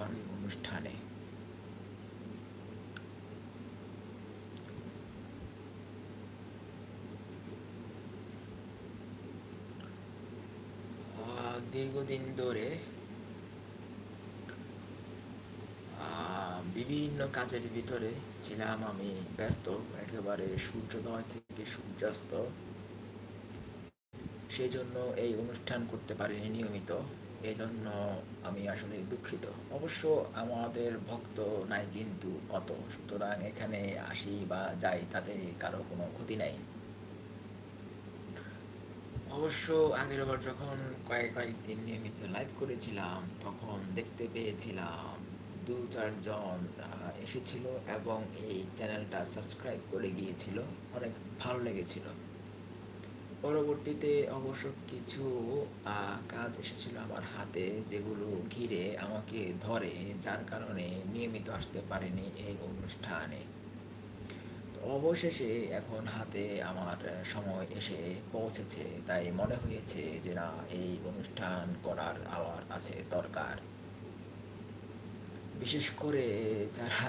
এই অনুষ্ঠানে। দীর্ঘদিন ধরে বিভিন্ন কাজের ভিতরে ছিলাম আমি ব্যস্ত, একেবারে সূর্যোদয় থেকে সূর্যাস্ত। সেজন্য এই অনুষ্ঠান করতে পারিনি নিয়মিত। এই জন্য আমি আসলে দুঃখিত। অবশ্য আমাদের ভক্ত নাই কিন্তু অত। সুতরাং এখানে আসি বা যাই, তাতে কারও কোনো ক্ষতি নাই। অবশ্য আগের বার যখন কয়েক কয়েকদিন নিয়মিত লাইভ করেছিলাম, তখন দেখতে পেয়েছিলাম দু চারজন এসেছিল এবং এই চ্যানেলটা সাবস্ক্রাইব করে গিয়েছিল। অনেক ভালো লেগেছিল। পরবর্তীতে অবশ্য কিছু কাজ এসেছিল আমার হাতে যেগুলো ঘিরে আমাকে ধরে, যার কারণে নিয়মিত আসতে পারিনি এই অনুষ্ঠানে। অবশেষে এখন হাতে আমার সময় এসে পৌঁছেছে, তাই মনে হয়েছে যে না, এই অনুষ্ঠান করার আবার আছে দরকার। বিশেষ করে যারা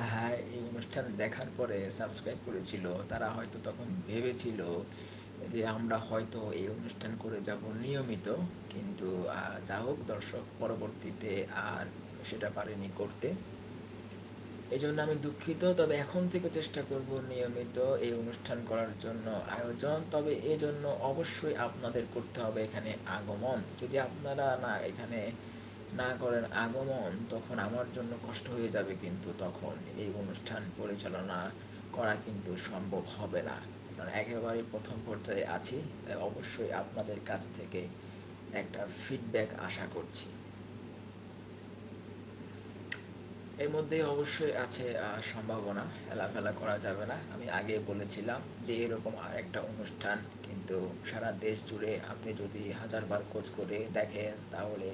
এই অনুষ্ঠান দেখার পরে সাবস্ক্রাইব করেছিল, তারা হয়তো তখন ভেবেছিল যে আমরা হয়তো এই অনুষ্ঠান করে যাব নিয়মিত, কিন্তু যা হোক দর্শক পরবর্তীতে আর সেটা পারেনি করতে। এই জন্য আমি দুঃখিত, তবে এখন থেকে চেষ্টা করব নিয়মিত এই অনুষ্ঠান করার জন্য আয়োজন। তবে এই জন্য অবশ্যই আপনাদের করতে হবে এখানে আগমন। যদি আপনারা না, এখানে না করেন আগমন, তখন আমার জন্য কষ্ট হয়ে যাবে কিন্তু তখন এই অনুষ্ঠান পরিচালনা করা কিন্তু সম্ভব হবে না। কারণ একেবারে প্রথম পর্যায়ে আছি, তাই অবশ্যই আপনাদের কাছ থেকে একটা ফিডব্যাক আশা করছি। এর মধ্যে অবশ্যই আছে সম্ভাবনা হেলাফেলা করা যাবে না। আমি আগে বলেছিলাম যে এরকম আর একটা অনুষ্ঠান কিন্তু সারা দেশ জুড়ে আপনি যদি হাজারবার খোঁজ করে দেখেন, তাহলে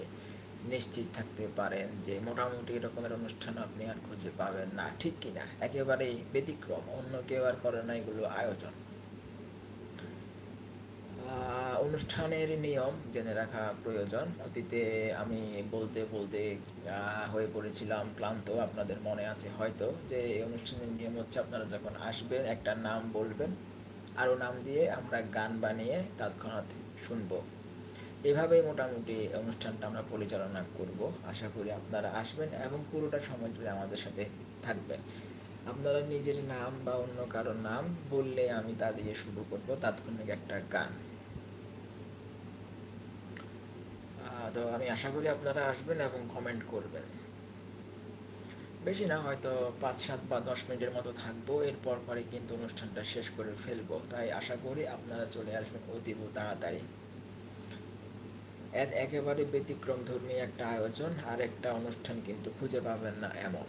নিশ্চিত থাকতে পারেন যে মোটামুটি এরকমের অনুষ্ঠান আপনি আর খুঁজে পাবেন না। ঠিক কিনা? একেবারেই ব্যতিক্রম। অন্য কেউ আর করে না এগুলো আয়োজন। অনুষ্ঠানের নিয়ম জেনে রাখা প্রয়োজন। অতীতে আমি বলতে বলতে হয়ে পড়েছিলাম, ক্লান্ত, আপনাদের মনে আছে হয়তো, যে এই অনুষ্ঠানের নিয়ম হচ্ছে আপনারা যখন আসবেন, একটা নাম বলবেন, আরও নাম দিয়ে আমরা গান বানিয়ে তৎক্ষণাৎ শুনব। এভাবেই মোটামুটি অনুষ্ঠানটা আমরা পরিচালনা করব। আশা করি আপনারা আসবেন এবং পুরোটা সময় জুড়ে আমাদের সাথে থাকবেন। আপনারা নিজের নাম বা অন্য কারও নাম বললে আমি তা দিয়ে শুরু করব, তাৎক্ষণিক একটা গান। তো আমি আশা করি আপনারা আসবেন এবং কমেন্ট করবেন। বেশি না, হয়তো পাঁচ, সাত বা দশ মিনিটের মতো থাকব, এরপর পরে কিন্তু অনুষ্ঠানটা শেষ করে ফেলব। তাই আশা করি আপনারা চলে আসবেন অতীব তাড়াতাড়ি। একেবারে ব্যতিক্রম ধর্মী একটা আয়োজন, আর একটা অনুষ্ঠান কিন্তু খুঁজে পাবেন না এমন।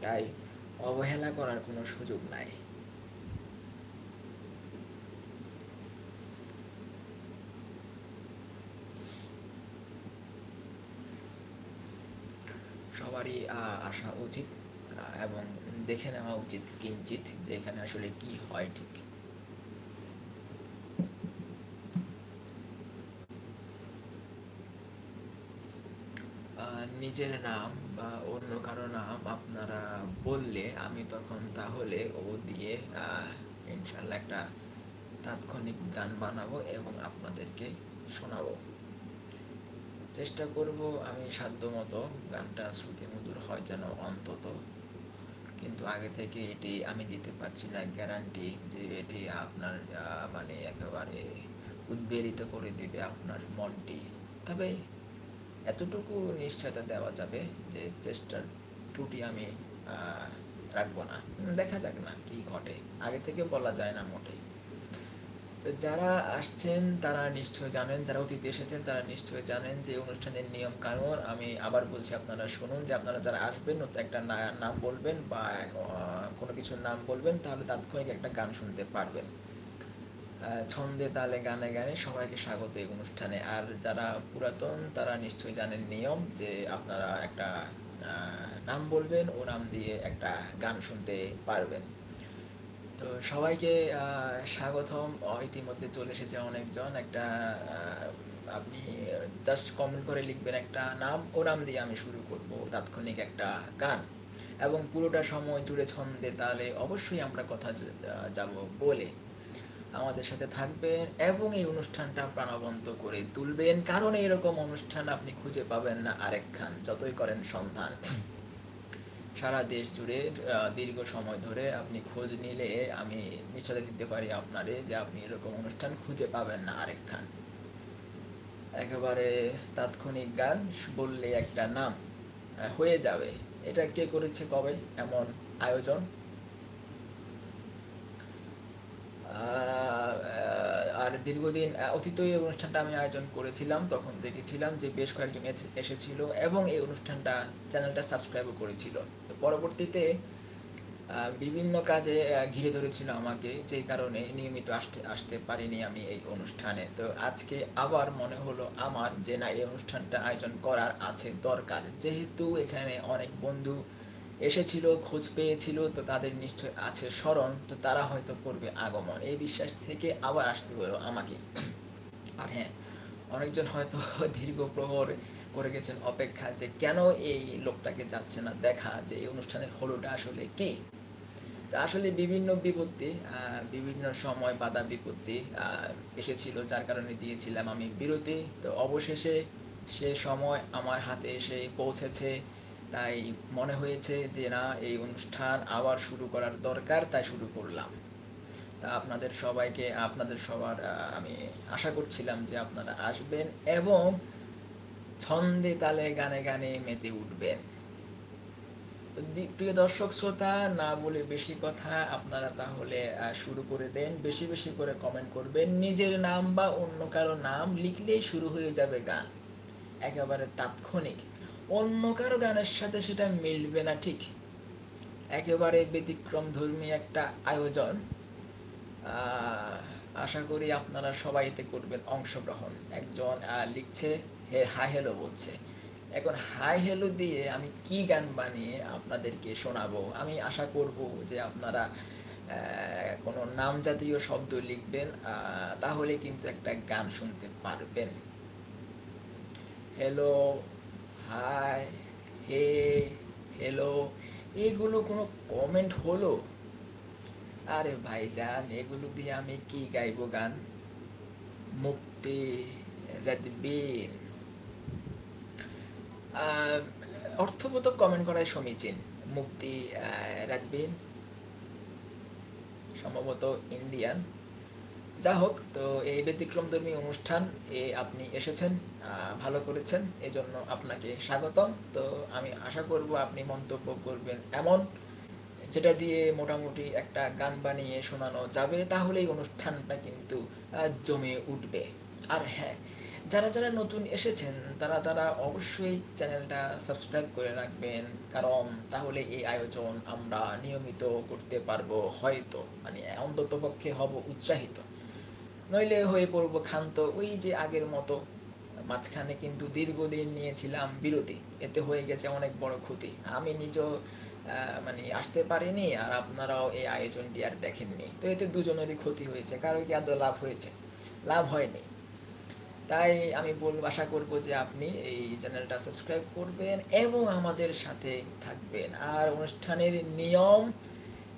তাই অবহেলা করার কোনো সুযোগ নাই। সবারই আসা উচিত এবং দেখে নেওয়া উচিত কিঞ্চিত যে এখানে আসলে কি হয় ঠিক। নিজের নাম বা অন্য কারও নাম আপনারা বললে আমি তখন তাহলে ও দিয়ে ইনশাল্লাহ একটা তাৎক্ষণিক গান বানাবো এবং আপনাদেরকে শোনাবো। চেষ্টা করব আমি সাধ্যমতো গানটা শ্রুতিমধুর হয় যেন অন্তত। কিন্তু আগে থেকে এটি আমি দিতে পারছি না, গ্যারান্টি যে এটি আপনার মানে একেবারে উদ্বেলিত করে দিবে আপনার মনটি। তবে এতটুকু নিশ্চয়তা দেওয়া যাবে যে চেষ্টার ত্রুটি আমি রাখব না। দেখা যাক না কি ঘটে। আগে থেকে বলা যায় না মোটেই। তো যারা আসছেন, তারা নিশ্চয় জানেন, যারা অতিথি এসেছেন, তারা নিশ্চয় জানেন যে অনুষ্ঠানের নিয়ম কানুন আমি আবার বলছি, আপনারা শুনুন যে আপনারা যারা আসবেন একটা নাম বলবেন বা কোনো কিছুর নাম বলবেন, তাহলে তাৎক্ষণিক একটা গান শুনতে পারবেন। ছন্দে তালে গানে গানে সবাইকে স্বাগত এই অনুষ্ঠানে। আর যারা পুরাতন, তারা নিশ্চয়ই জানেন নিয়ম যে আপনারা একটা নাম বলবেন, ও নাম দিয়ে একটা গান শুনতে পারবেন। তো সবাইকে স্বাগতম। ইতিমধ্যে চলে এসেছে অনেকজন। একটা আপনি জাস্ট কমেন্ট করে লিখবেন একটা নাম। ও নাম দিয়ে আমি শুরু করব তাৎক্ষণিক একটা গান। এবং পুরোটা সময় জুড়ে ছন্দে তাহলে অবশ্যই আমরা কথা যাব বলে আমাদের সাথে থাকবেন এবং এই অনুষ্ঠানটা প্রাণবন্ত করে তুলবেন। কারণ এরকম অনুষ্ঠান আপনি খুঁজে পাবেন না আরেকখান। যতই করেন সন্ধান। সারা দেশ জুড়ে দীর্ঘ সময় ধরে আপনি খোঁজ নিলে আমি নিশ্চয়তা দিতে পারি আপনারে যে আপনি এরকম অনুষ্ঠান খুঁজে পাবেন না আরেকখান। একেবারে তাৎক্ষণিক গান বললে একটা নাম হয়ে যাবে। এটা কে করেছে কবে? এমন আয়োজন? আর দীর্ঘদিন অতীত এই অনুষ্ঠানটা আমি আয়োজন করেছিলাম, তখন দেখেছিলাম যে বেশ কয়েকজন এসেছিল এবং এই অনুষ্ঠানটা, চ্যানেলটা সাবস্ক্রাইবও করেছিল। পরবর্তীতে বিভিন্ন কাজে ঘিরে ধরেছিল আমাকে যে কারণে নিয়মিত আসতে আসতে পারিনি আমি এই অনুষ্ঠানে। তো আজকে আবার মনে হলো আমার যে না, এই অনুষ্ঠানটা আয়োজন করার আছে দরকার। যেহেতু এখানে অনেক বন্ধু এসেছিল, খোঁজ পেয়েছিল, তো তাদের নিশ্চয় আছে স্মরণ, তো তারা হয়তো করবে আগমন। এই বিশ্বাস থেকে আবার আসতে হলো আমাকে। আর হ্যাঁ অনেকজন হয়তো দীর্ঘ প্রহর করে গেছেন অপেক্ষা যে কেন এই লোকটাকে যাচ্ছে না দেখা যে এই অনুষ্ঠানের হলোটা আসলে কি। তা আসলে বিভিন্ন বিপত্তি বিভিন্ন সময় বাধা বিপত্তি এসেছিল, যার কারণে দিয়েছিলাম আমি বিরতি। তো অবশেষে সে সময় আমার হাতে এসে পৌঁছেছে। তাই মনে হয়েছে যে না, এই অনুষ্ঠান আবার শুরু করার দরকার, তাই শুরু করলাম। তা আপনাদের সবাইকে, আপনাদের সবার আমি আশা করছিলাম যে আপনারা আসবেন এবং ছন্দে তালে গানে গানে মেতে উঠবেন। তো প্রিয় দর্শক, শ্রোতা, না বলে বেশি কথা আপনারা তাহলে শুরু করে দেন। বেশি বেশি করে কমেন্ট করবেন। নিজের নাম বা অন্য কারও নাম লিখলেই শুরু হয়ে যাবে গান। একেবারে তাৎক্ষণিক। অন্য কারও গানের সাথে সেটা মিলবে না, ঠিক? একেবারে ব্যতিক্রম ধর্মী একটা আয়োজন। আশা করি আপনারা সবাইতে করবেন অংশগ্রহণ। একজন লিখছে, হে, হাই হেলো বলছে। এখন হাই হেলো দিয়ে আমি কি গান বানিয়ে আপনাদেরকে শোনাবো? আমি আশা করব যে আপনারা কোনো নাম জাতীয় শব্দ লিখবেন তাহলে কিন্তু একটা গান শুনতে পারবেন। হ্যালো হাই, হে হ্যালো এগুলো কোনো কমেন্ট হলো? আরে ভাইজান, এগুলো দিয়ে আমি কি গাইবো গান? মুক্তি রাতবিন অর্থবোধক কমেন্ট করাই সমীচীন মুক্তি রাতবিন সম্ভবত ইন্ডিয়ান যা হোক তো এই ব্যতিক্রমধর্মী অনুষ্ঠান এ আপনি এসেছেন ভালো করেছেন, এজন্য আপনাকে স্বাগতম। তো আমি আশা করব আপনি মন্তব্য করবেন এমন, যেটা দিয়ে মোটামুটি একটা গান বানিয়ে শোনানো যাবে তাহলে এই অনুষ্ঠানটা কিন্তু জমে উঠবে। আর হ্যাঁ যারা যারা নতুন এসেছেন, তারা তারা অবশ্যই চ্যানেলটা সাবস্ক্রাইব করে রাখবেন, কারণ তাহলে এই আয়োজন আমরা নিয়মিত করতে পারব, হয়তো মানে অন্তত পক্ষে হব উৎসাহিত। নইলে হয়ে পড়ব ক্ষান্ত। ওই যে আগের মতো। মাঝখানে কিন্তু দীর্ঘদিন নিয়েছিলাম বিরতি। এতে হয়ে গেছে অনেক বড় ক্ষতি। আমি নিজেও মানে আসতে পারিনি আর আপনারাও এই আয়োজনটি আর দেখেননি। তো এতে দুজনেরই ক্ষতি হয়েছে। কারও কি আদৌ লাভ হয়েছে? লাভ হয়নি। তাই আমি বলব, আশা করব যে আপনি এই চ্যানেলটা সাবস্ক্রাইব করবেন এবং আমাদের সাথে থাকবেন। আর অনুষ্ঠানের নিয়ম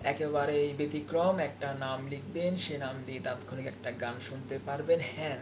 একেবারে ব্যতিক্রম একটা নাম লিখবেন সে নাম দিয়ে তাৎক্ষণিক একটা গান শুনতে পারবেন। হ্যাঁ